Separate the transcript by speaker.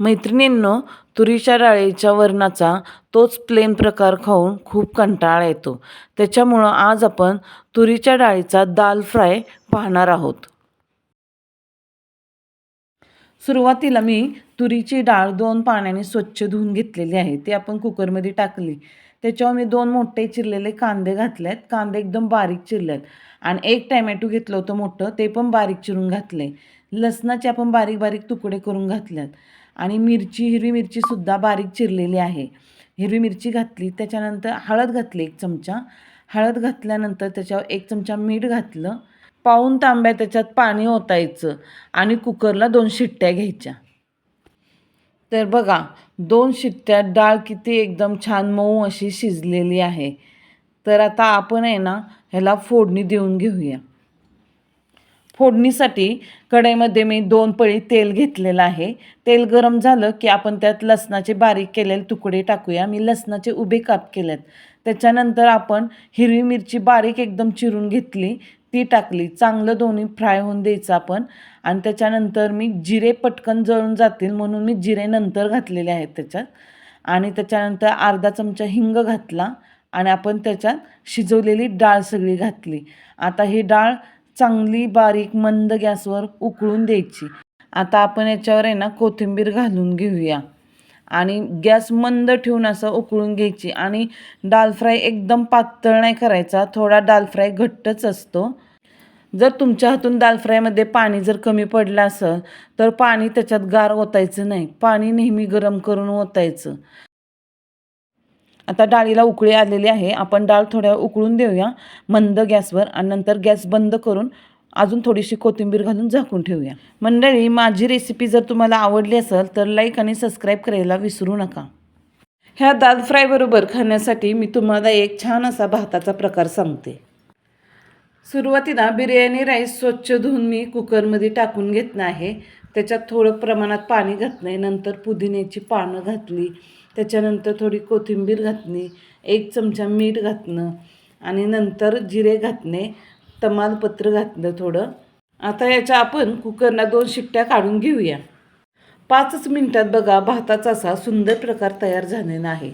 Speaker 1: मैत्रिणींनो तुरीच्या डाळीच्या वरणाचा तोच प्लेन प्रकार खाऊन खूप कंटाळा येतो. त्याच्यामुळं आज आपण तुरीच्या डाळीचा दाल फ्राय पाहणार आहोत. सुरुवातीला मी तुरीची डाळ दोन पाण्याने स्वच्छ धुवून घेतलेली आहे ती आपण कुकरमध्ये टाकली. त्याच्यावर मी दोन मोठे चिरलेले कांदे घातले आहेत कांदे एकदम बारीक चिरले आहेत आणि एक टॅमॅटो घेतलं होतं मोठं ते पण बारीक चिरून घातले. लसणाचे आपण बारीक बारीक तुकडे करून घातल्यात आणि मिरची हिरवी मिरचीसुद्धा बारीक चिरलेली आहे. हिरवी मिरची घातली त्याच्यानंतर हळद घातली एक चमचा. हळद घातल्यानंतर त्याच्यावर एक चमचा मीठ घातलं. पाऊन तांब्या त्याच्यात पाणी ओतायचं आणि कुकरला दोन शिट्ट्या घ्यायच्या. तर बघा दोन शिट्ट्यात डाळ किती एकदम छान मऊ अशी शिजलेली आहे. तर आता आपण आहे ना ह्याला फोडणी देऊन घेऊया. फोडणीसाठी कढईमध्ये मी दोन पळी तेल घेतलेलं आहे. तेल गरम झालं की आपण त्यात लसणाचे बारीक केलेले तुकडे टाकूया. मी लसणाचे उभे काप केलेत. त्याच्यानंतर आपण हिरवी मिरची बारीक एकदम चिरून घेतली. ती टाकली. चांगलं दोन्ही फ्राय होऊन द्यायचं आपण. आणि त्याच्यानंतर मी जिरे पटकन जळून जातील म्हणून मी जिरे नंतर घातलेले आहेत त्याच्यात. आणि त्याच्यानंतर अर्धा चमचा हिंग घातला आणि आपण त्याच्यात शिजवलेली डाळ सगळी घातली. आता ही डाळ चांगली बारीक मंद गॅसवर उकळून द्यायची. आता आपण याच्यावर आहे ना कोथिंबीर घालून घेऊया. आणि गॅस मंद ठेवून असं उकळून घ्यायची. आणि दाल फ्राय एकदम पातळ नाही करायचा थोडा दाल फ्राय घट्टच असतो. जर तुमच्या हातून दाल फ्रायमध्ये पाणी जर कमी पडलं असेल तर पाणी त्याच्यात गार ओतायचं नाही. पाणी नेहमी गरम करून ओतायचं. आता डाळीला उकळी आलेली आहे. आपण डाळ थोड्या उकळून देऊया मंद गॅसवर आणि नंतर गॅस बंद करून अजून थोडीशी कोथिंबीर घालून झाकून ठेवूया. मंडळी माझी रेसिपी जर तुम्हाला आवडली असेल तर लाईक आणि सबस्क्राईब करायला विसरू नका. ह्या दाल फ्रायबरोबर खाण्यासाठी मी तुम्हाला एक छान असा भाताचा प्रकार सांगते. सुरुवातीला बिर्याणी राईस स्वच्छ धुवून मी कुकरमध्ये टाकून घेतलं आहे. त्याच्यात थोडं प्रमाणात पाणी घातलं आहे नंतर पुदिन्याची पानं घातली. त्याच्यानंतर थोडी कोथिंबीर घातली. एक चमचा मीठ घातलं. आणि नंतर जिरे घातले. तमालपत्र घातलं थोडं. आता याच्या आपण कुकरला दोन शिट्ट्या काढून घेऊया. पाचच मिनटात बघा भाताचा असा सुंदर प्रकार तयार झालेला आहे.